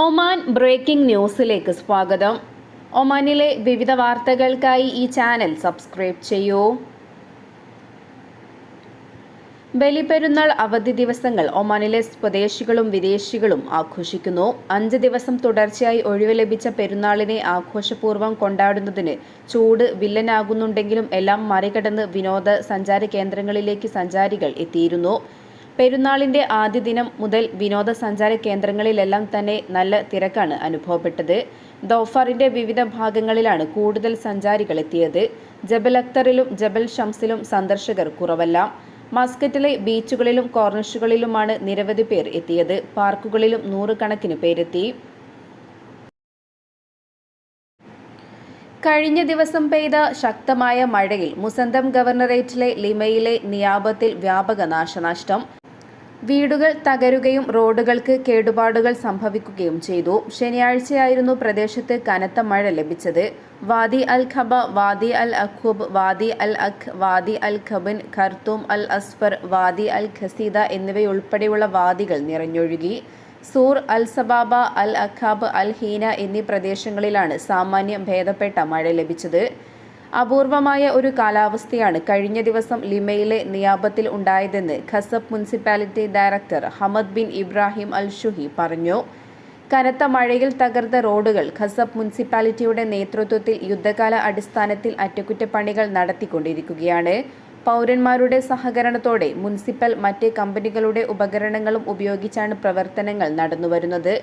Oman breaking ന്യൂസിലേക്ക് സ്വാഗതം. ഒമാനിലെ വിവിധ വാർത്തകൾക്കായി ഈ ചാനൽ സബ്സ്ക്രൈബ് ചെയ്യൂ. ബലിപെരുന്നാൾ അവധി ദിവസങ്ങൾ ഒമാനിലെ സ്വദേശികളും വിദേശികളും ആഘോഷിക്കുന്നു. അഞ്ച് ദിവസം തുടർച്ചയായി ഒഴിവ് ലഭിച്ച പെരുന്നാളിനെ ആഘോഷപൂർവം കൊണ്ടാടുന്നതിന് ചൂട് വില്ലനാകുന്നുണ്ടെങ്കിലും എല്ലാം മറികടന്ന് വിനോദ സഞ്ചാര കേന്ദ്രങ്ങളിലേക്ക് സഞ്ചാരികൾ എത്തിയിരുന്നു. പെരുന്നാളിന്റെ ആദ്യ ദിനം മുതൽ വിനോദസഞ്ചാര കേന്ദ്രങ്ങളിലെല്ലാം തന്നെ നല്ല തിരക്കാണ് അനുഭവപ്പെട്ടത്. ദോഫറിന്റെ വിവിധ ഭാഗങ്ങളിലാണ് കൂടുതൽ സഞ്ചാരികൾ എത്തിയത്. ജബൽ അക്തറിലും ജബൽ ഷംസിലും സന്ദർശകർ കുറവല്ല. മസ്കറ്റിലെ ബീച്ചുകളിലും കോർണർഷുകളിലുമാണ് നിരവധി പേർ എത്തിയത്. പാർക്കുകളിലും നൂറുകണക്കിന് പേരെത്തി. കഴിഞ്ഞ ദിവസം പെയ്ത ശക്തമായ മഴയിൽ മുസന്തം ഗവർണറേറ്റിലെ ലിമയിലെ നിയാബത്തിൽ വ്യാപക നാശനഷ്ടം. വീടുകൾ തകരുകയും റോഡുകൾക്ക് കേടുപാടുകൾ സംഭവിക്കുകയും ചെയ്തു. ശനിയാഴ്ചയായിരുന്നു പ്രദേശത്ത് കനത്ത മഴ ലഭിച്ചത്. വാദി അൽ ഖബ വാദി അൽ അഖൂബ് വാദി അൽ അഖ് വാദി അൽ ഖബിൻ ഖർത്തൂം അൽ അസ്ഫർ വാദി അൽ ഖസീദ എന്നിവയുൾപ്പെടെയുള്ള വാദികൾ നിറഞ്ഞൊഴുകി. സൂർ അൽ സബാബ അൽ അഖാബ് അൽ ഹീന എന്നീ പ്രദേശങ്ങളിലാണ് സാമാന്യം ഭേദപ്പെട്ട മഴ ലഭിച്ചത്. അപൂർവമായ ഒരു കാലാവസ്ഥയാണ് കഴിഞ്ഞ ദിവസം ലിമയിലെ നിയാപത്തിൽ ഉണ്ടായതെന്ന് Khasab municipality director Hamad bin Ibrahim al Shuhi പറഞ്ഞു. കനത്ത മഴയിൽ തകർത്ത റോഡുകൾ ഖസബ് മുനിസിപ്പാലിറ്റിയുടെ നേതൃത്വത്തിൽ യുദ്ധകാല അടിസ്ഥാനത്തിൽ അറ്റകുറ്റപ്പണികൾ നടത്തിക്കൊണ്ടിരിക്കുകയാണ്. പൗരന്മാരുടെ സഹകരണത്തോടെ മുനിസിപ്പൽ മറ്റ് കമ്പനികളുടെ ഉപകരണങ്ങളും ഉപയോഗിച്ചാണ് പ്രവർത്തനങ്ങൾ നടന്നുവരുന്നത്.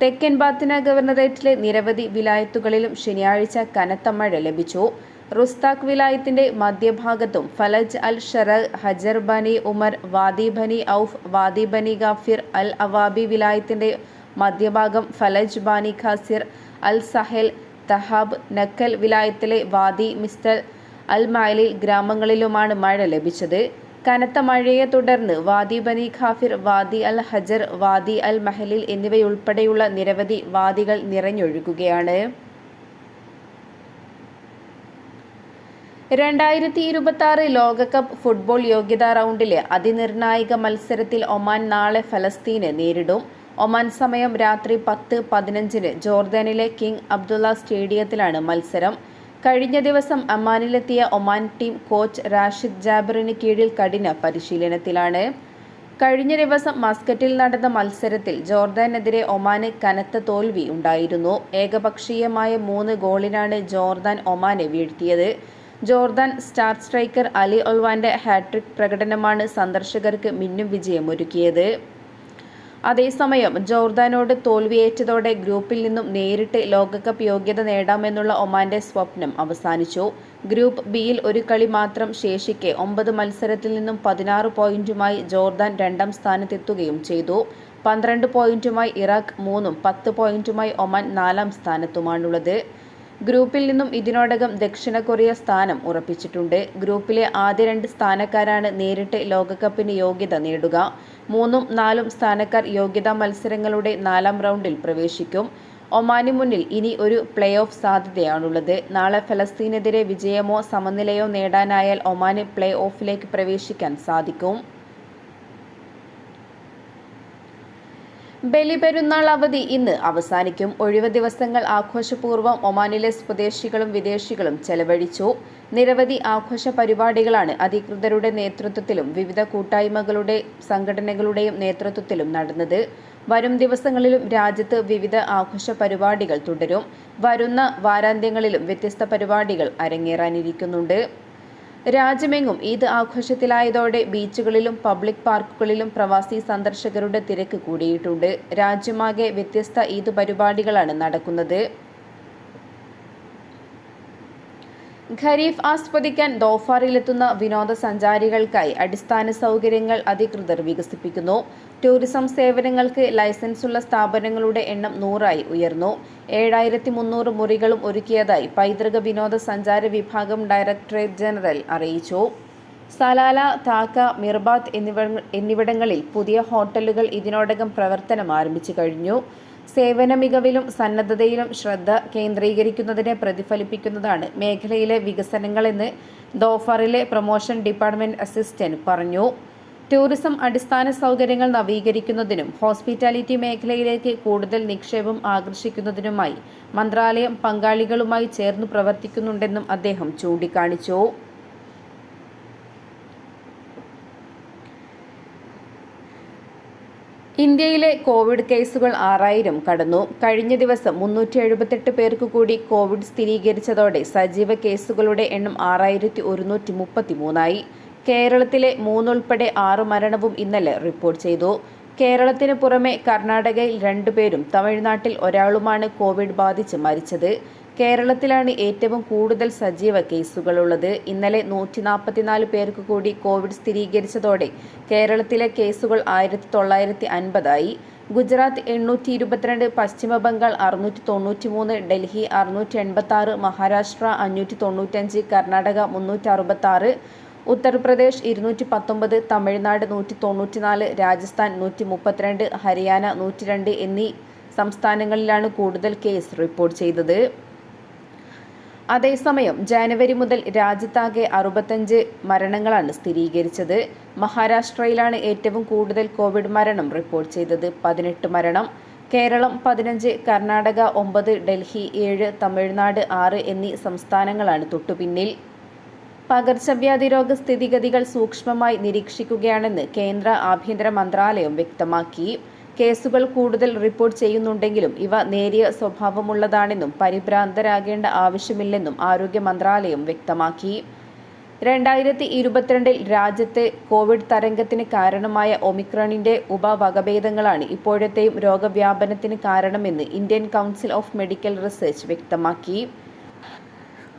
തെക്കൻ ബാത്തിന ഗവർണറേറ്റിലെ നിരവധി വിലായത്തുകളിലും ശനിയാഴ്ച കനത്ത മഴ ലഭിച്ചു. റുസ്താഖ് വിലായത്തിന്റെ മധ്യഭാഗത്തും ഫലജ് അൽ ഷറ ഹജർ ബനി ഉമർ വാദി ബനി ഔഫ് വാദി ബനി ഗാഫിർ അൽ അവാബി വിലായത്തിന്റെ മധ്യഭാഗം Falaj Bani Khasir Al Sahal Tahab Nakhal വിലായത്തിലെ Wadi Mistal Al Mayalil ഗ്രാമങ്ങളിലുമാണ് മഴ ലഭിച്ചത്. കനത്ത മഴയെ തുടർന്ന് വാദി ബനി ഖാഫിർ വാദി അൽ ഹജർ വാദി അൽ മഹലിൽ എന്നിവയുൾപ്പെടെയുള്ള നിരവധി വാദികൾ നിറഞ്ഞൊഴുകുകയാണ്. രണ്ടായിരത്തി ഇരുപത്തി ആറ് ലോകകപ്പ് ഫുട്ബോൾ യോഗ്യതാ റൗണ്ടിലെ അതിനിർണായക മത്സരത്തിൽ ഒമാൻ നാളെ ഫലസ്തീനെ നേരിടും. ഒമാൻ സമയം രാത്രി പത്ത് പതിനഞ്ചിന് ജോർദാനിലെ കിങ് അബ്ദുള്ള സ്റ്റേഡിയത്തിലാണ് മത്സരം. കഴിഞ്ഞ ദിവസം അമ്മാനിലെത്തിയ ഒമാൻ ടീം കോച്ച് റാഷിദ് ജാബറിന് കീഴിൽ കഠിന പരിശീലനത്തിലാണ്. കഴിഞ്ഞ ദിവസം മസ്കറ്റിൽ നടന്ന മത്സരത്തിൽ ജോർദാനെതിരെ ഒമാന് കനത്ത തോൽവി ഉണ്ടായിരുന്നു. ഏകപക്ഷീയമായ മൂന്ന് ഗോളിനാണ് ജോർദാൻ ഒമാനെ വീഴ്ത്തിയത്. ജോർദാൻ സ്റ്റാർ സ്ട്രൈക്കർ അലി ഒൽവാന്റെ ഹാട്രിക് പ്രകടനമാണ് സന്ദർശകർക്ക് മിന്നും വിജയമൊരുക്കിയത്. അതേസമയം ജോർദാനോട് തോൽവിയേറ്റതോടെ ഗ്രൂപ്പിൽ നിന്നും നേരിട്ട് ലോകകപ്പ് യോഗ്യത നേടാമെന്നുള്ള ഒമാന്റെ സ്വപ്നം അവസാനിച്ചു. ഗ്രൂപ്പ് ബിയിൽ ഒരു കളി മാത്രം ശേഷിക്കെ ഒമ്പത് മത്സരത്തിൽ നിന്നും പതിനാറ് പോയിന്റുമായി ജോർദാൻ രണ്ടാം സ്ഥാനത്തെത്തുകയും ചെയ്തു. പന്ത്രണ്ട് പോയിന്റുമായി ഇറാഖ് മൂന്നും പത്ത് പോയിന്റുമായി ഒമാൻ നാലാം സ്ഥാനത്തുമാണുള്ളത്. ഗ്രൂപ്പിൽ നിന്നും ഇതിനോടകം ദക്ഷിണ കൊറിയ സ്ഥാനം ഉറപ്പിച്ചിട്ടുണ്ട്. ഗ്രൂപ്പിലെ ആദ്യ രണ്ട് സ്ഥാനക്കാരാണ് നേരിട്ട് ലോകകപ്പിന് യോഗ്യത നേടുക. മൂന്നും നാലും സ്ഥാനക്കാർ യോഗ്യതാ മത്സരങ്ങളുടെ നാലാം റൗണ്ടിൽ പ്രവേശിക്കും. ഒമാന് മുന്നിൽ ഇനി ഒരു പ്ലേ ഓഫ് സാധ്യതയാണുള്ളത്. നാളെ ഫലസ്തീനെതിരെ വിജയമോ സമനിലയോ നേടാനായാൽ ഒമാന് പ്ലേ ഓഫിലേക്ക് പ്രവേശിക്കാൻ സാധിക്കും. ബലിപെരുന്നാൾ അവധി ഇന്ന് അവസാനിക്കും. ഒഴിവ് ദിവസങ്ങൾ ആഘോഷപൂർവം ഒമാനിലെ സ്വദേശികളും വിദേശികളും ചെലവഴിച്ചു. നിരവധി ആഘോഷ പരിപാടികളാണ് അധികൃതരുടെ നേതൃത്വത്തിലും വിവിധ കൂട്ടായ്മകളുടെ സംഘടനകളുടെയും നേതൃത്വത്തിലും നടന്നത്. വരും ദിവസങ്ങളിലും രാജ്യത്ത് വിവിധ ആഘോഷ പരിപാടികൾ തുടരും. വരുന്ന വാരാന്ത്യങ്ങളിലും വ്യത്യസ്ത പരിപാടികൾ അരങ്ങേറാനിരിക്കുന്നുണ്ട്. രാജ്യമെങ്ങും ഈദ് ആഘോഷത്തിലായതോടെ ബീച്ചുകളിലും പബ്ലിക് പാർക്കുകളിലും പ്രവാസി സന്ദർശകരുടെ തിരക്ക് കൂടിയിട്ടുണ്ട്. രാജ്യമാകെ വ്യത്യസ്ത ഈദ് പരിപാടികളാണ് നടക്കുന്നത്. ഖരീഫ് ആസ്വദിക്കാൻ ദോഫാറിലെത്തുന്ന വിനോദസഞ്ചാരികൾക്കായി അടിസ്ഥാന സൗകര്യങ്ങൾ അധികൃതർ വികസിപ്പിക്കുന്നു. ടൂറിസം സേവനങ്ങൾക്ക് ലൈസൻസുള്ള സ്ഥാപനങ്ങളുടെ എണ്ണം നൂറായി ഉയർന്നു. ഏഴായിരത്തി മുന്നൂറ് മുറികളും ഒരുക്കിയതായി പൈതൃക വിനോദസഞ്ചാര വിഭാഗം ഡയറക്ടറേറ്റ് ജനറൽ അറിയിച്ചു. സലാല താക്ക മിർബാത്ത് എന്നിവ എന്നിവിടങ്ങളിൽ പുതിയ ഹോട്ടലുകൾ ഇതിനോടകം പ്രവർത്തനം ആരംഭിച്ചു കഴിഞ്ഞു. സേവന മികവിലും സന്നദ്ധതയിലും ശ്രദ്ധ കേന്ദ്രീകരിക്കുന്നതിനെ പ്രതിഫലിപ്പിക്കുന്നതാണ് മേഖലയിലെ വികസനങ്ങളെന്ന് ദോഫറിലെ പ്രൊമോഷൻ ഡിപ്പാർട്ട്മെന്റ് അസിസ്റ്റന്റ് പറഞ്ഞു. ടൂറിസം അടിസ്ഥാന സൗകര്യങ്ങൾ നവീകരിക്കുന്നതിനും ഹോസ്പിറ്റാലിറ്റി മേഖലയിലേക്ക് കൂടുതൽ നിക്ഷേപം ആകർഷിക്കുന്നതിനുമായി മന്ത്രാലയം പങ്കാളികളുമായി ചേർന്ന് പ്രവർത്തിക്കുന്നുണ്ടെന്നും അദ്ദേഹം ചൂണ്ടിക്കാണിച്ചു. ഇന്ത്യയിലെ കോവിഡ് കേസുകൾ ആറായിരം കടന്നു. കഴിഞ്ഞ ദിവസം മുന്നൂറ്റി എഴുപത്തെട്ട് പേർക്ക് കൂടി കോവിഡ് സ്ഥിരീകരിച്ചതോടെ സജീവ കേസുകളുടെ എണ്ണം ആറായിരത്തി ഒരുന്നൂറ്റി മുപ്പത്തി മൂന്നായി കേരളത്തിലെ മൂന്നുൾപ്പെടെ ആറ് മരണവും ഇന്നലെ റിപ്പോർട്ട് ചെയ്തു. കേരളത്തിന് പുറമെ കർണാടകയിൽ രണ്ടുപേരും തമിഴ്നാട്ടിൽ ഒരാളുമാണ് കോവിഡ് ബാധിച്ച് മരിച്ചത്. കേരളത്തിലാണ് ഏറ്റവും കൂടുതൽ സജീവ കേസുകളുള്ളത്. ഇന്നലെ നൂറ്റി നാൽപ്പത്തിനാല് പേർക്ക് കൂടി കോവിഡ് സ്ഥിരീകരിച്ചതോടെ കേരളത്തിലെ കേസുകൾ ആയിരത്തി തൊള്ളായിരത്തി അൻപതായി ഗുജറാത്ത് എണ്ണൂറ്റി ഇരുപത്തിരണ്ട് പശ്ചിമ ബംഗാൾ അറുന്നൂറ്റി തൊണ്ണൂറ്റി മൂന്ന് ഡൽഹി അറുന്നൂറ്റി എൺപത്തി ആറ് മഹാരാഷ്ട്ര അഞ്ഞൂറ്റി തൊണ്ണൂറ്റഞ്ച് കർണാടക മുന്നൂറ്റി അറുപത്തി ഉത്തർപ്രദേശ് ഇരുന്നൂറ്റി പത്തൊമ്പത് തമിഴ്നാട് നൂറ്റി തൊണ്ണൂറ്റിനാല് രാജസ്ഥാൻ നൂറ്റി മുപ്പത്തിരണ്ട് ഹരിയാന നൂറ്റി രണ്ട് എന്നീ സംസ്ഥാനങ്ങളിലാണ് കൂടുതൽ കേസ് റിപ്പോർട്ട് ചെയ്തത്. അതേസമയം ജനുവരി മുതൽ രാജ്യത്താകെ അറുപത്തഞ്ച് മരണങ്ങളാണ് സ്ഥിരീകരിച്ചത്. മഹാരാഷ്ട്രയിലാണ് ഏറ്റവും കൂടുതൽ കോവിഡ് മരണം റിപ്പോർട്ട് ചെയ്തത് പതിനെട്ട് മരണം. കേരളം പതിനഞ്ച് കർണാടക ഒമ്പത് ഡൽഹി ഏഴ് തമിഴ്നാട് ആറ് എന്നീ സംസ്ഥാനങ്ങളാണ് തൊട്ടുപിന്നിൽ. പകർച്ചവ്യാധി രോഗ സ്ഥിതിഗതികൾ സൂക്ഷ്മമായി നിരീക്ഷിക്കുകയാണെന്ന് കേന്ദ്ര ആഭ്യന്തര മന്ത്രാലയം വ്യക്തമാക്കി. കേസുകൾ കൂടുതൽ റിപ്പോർട്ട് ചെയ്യുന്നുണ്ടെങ്കിലും ഇവ നേരിയ സ്വഭാവമുള്ളതാണെന്നും പരിഭ്രാന്തരാകേണ്ട ആവശ്യമില്ലെന്നും ആരോഗ്യ മന്ത്രാലയം വ്യക്തമാക്കി. രണ്ടായിരത്തി ഇരുപത്തിരണ്ടിൽ രാജ്യത്തെ കോവിഡ് തരംഗത്തിന് കാരണമായ ഒമിക്രോണിന്റെ ഉപവകഭേദങ്ങളാണ് ഇപ്പോഴത്തെയും രോഗവ്യാപനത്തിന് കാരണമെന്ന് Indian council of medical research വ്യക്തമാക്കി.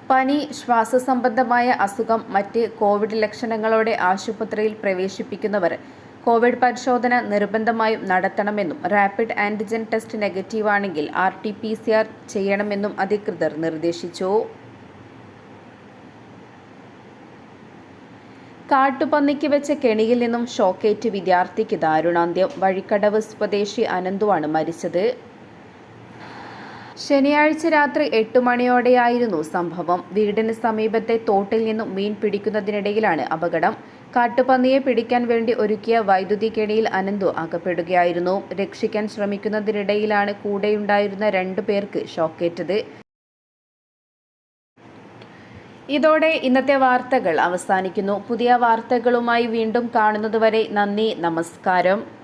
പനി ശ്വാസസംബന്ധമായ അസുഖം മറ്റ് കോവിഡ് ലക്ഷണങ്ങളോടെ ആശുപത്രിയിൽ പ്രവേശിപ്പിക്കുന്നവർ കോവിഡ് പരിശോധന നിർബന്ധമായും നടത്തണമെന്നും rapid antigen test നെഗറ്റീവാണെങ്കിൽ R T P C R ചെയ്യണമെന്നും അധികൃതർ നിർദ്ദേശിച്ചു. കാട്ടുപന്നിക്ക് വെച്ച കെണിയിൽ നിന്നും ഷോക്കേറ്റ് വിദ്യാർത്ഥിക്ക് ദാരുണാന്ത്യം. വഴിക്കടവ് സ്വദേശി അനന്തുവാണ് മരിച്ചത്. ശനിയാഴ്ച രാത്രി എട്ട് മണിയോടെയായിരുന്നു സംഭവം. വീടിന് സമീപത്തെ തോട്ടിൽ നിന്നും മീൻ പിടിക്കുന്നതിനിടയിലാണ് അപകടം. കാട്ടുപന്നിയെ പിടിക്കാൻ വേണ്ടി ഒരുക്കിയ വൈദ്യുതി കെണിയിൽ അനന്തു അകപ്പെടുകയായിരുന്നു. രക്ഷിക്കാൻ ശ്രമിക്കുന്നതിനിടയിലാണ് കൂടെയുണ്ടായിരുന്ന രണ്ടു പേർക്ക് ഷോക്കേറ്റത്. ഇതോടെ ഇന്നത്തെ വാർത്തകൾ അവസാനിക്കുന്നു. പുതിയ വാർത്തകളുമായി വീണ്ടും കാണുന്നതുവരെ നന്ദി നമസ്കാരം.